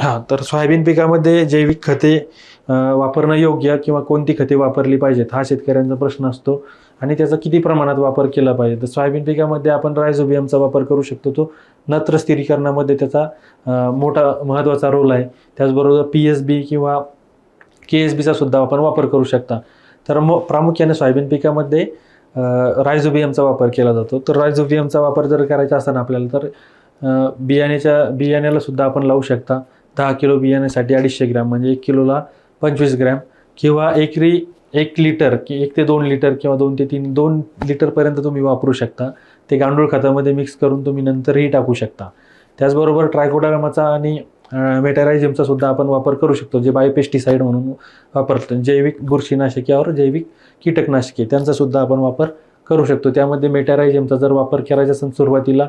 हां तर सोयाबीन पिकामध्ये जैविक खते वापरणं योग्य किंवा कोणती खते वापरली पाहिजेत हा शेतकऱ्यांचा प्रश्न असतो. आणि त्याचा किती प्रमाणात वापर केला पाहिजे? तर सोयाबीन पिकामध्ये आपण रायझोबियमचा वापर करू शकतो. तो नत्र स्थिरीकरणामध्ये त्याचा मोठा महत्त्वाचा रोल आहे. त्याचबरोबर पी एस बी किंवा के एस बीचा सुद्धा आपण वापर करू शकता. तर मग प्रामुख्याने सोयाबीन पिकामध्ये रायझोबियमचा वापर केला जातो. तर रायझोबियमचा वापर जर करायचा असेल आपल्याला तर बियाण्याच्या बियाण्याला सुद्धा आपण लावू शकता. दहा किलो बियाण्यासाठी अडीचशे ग्रॅम म्हणजे एक किलोला पंचवीस ग्रॅम किंवा एकरी एक लिटर की एक ते दोन लिटर किंवा दोन ते तीन दोन लिटरपर्यंत तुम्ही वापरू शकता. ते गांडूळ खतामध्ये मिक्स करून तुम्ही नंतरही टाकू शकता. त्याचबरोबर ट्रायकोडारमाचा आणि मेटॅरायझिमचा सुद्धा आपण वापर करू शकतो जे बायोपेस्टिसाईड म्हणून वापरतो. जैविक बुरशीनाशके और जैविक कीटकनाशके त्यांचा सुद्धा आपण वापर करू शकतो. त्यामध्ये मेटॅरायझिमचा जर वापर करायचा असेल सुरुवातीला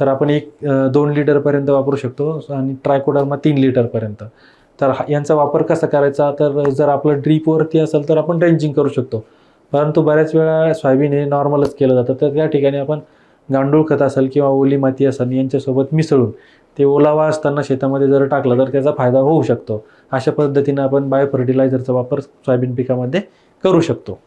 तर आपण एक दोन लिटरपर्यंत वापरू शकतो आणि ट्रायकोडर्मा तीन लिटरपर्यंत तर हा- यांचा वापर कसा करायचा? तर जर आपलं ड्रीपवरती असेल तर आपण ड्रेंचिंग करू शकतो. परंतु बऱ्याच वेळा सोयाबीन हे नॉर्मलच केलं जातं. तर त्या ठिकाणी आपण गांडूळ खत असेल किंवा ओली माती असेल यांच्यासोबत मिसळून ते ओलावा असताना शेतामध्ये जर टाकलं तर त्याचा फायदा होऊ शकतो. अशा पद्धतीनं आपण बायोफर्टिलायझरचा वापर सोयाबीन पिकामध्ये करू शकतो.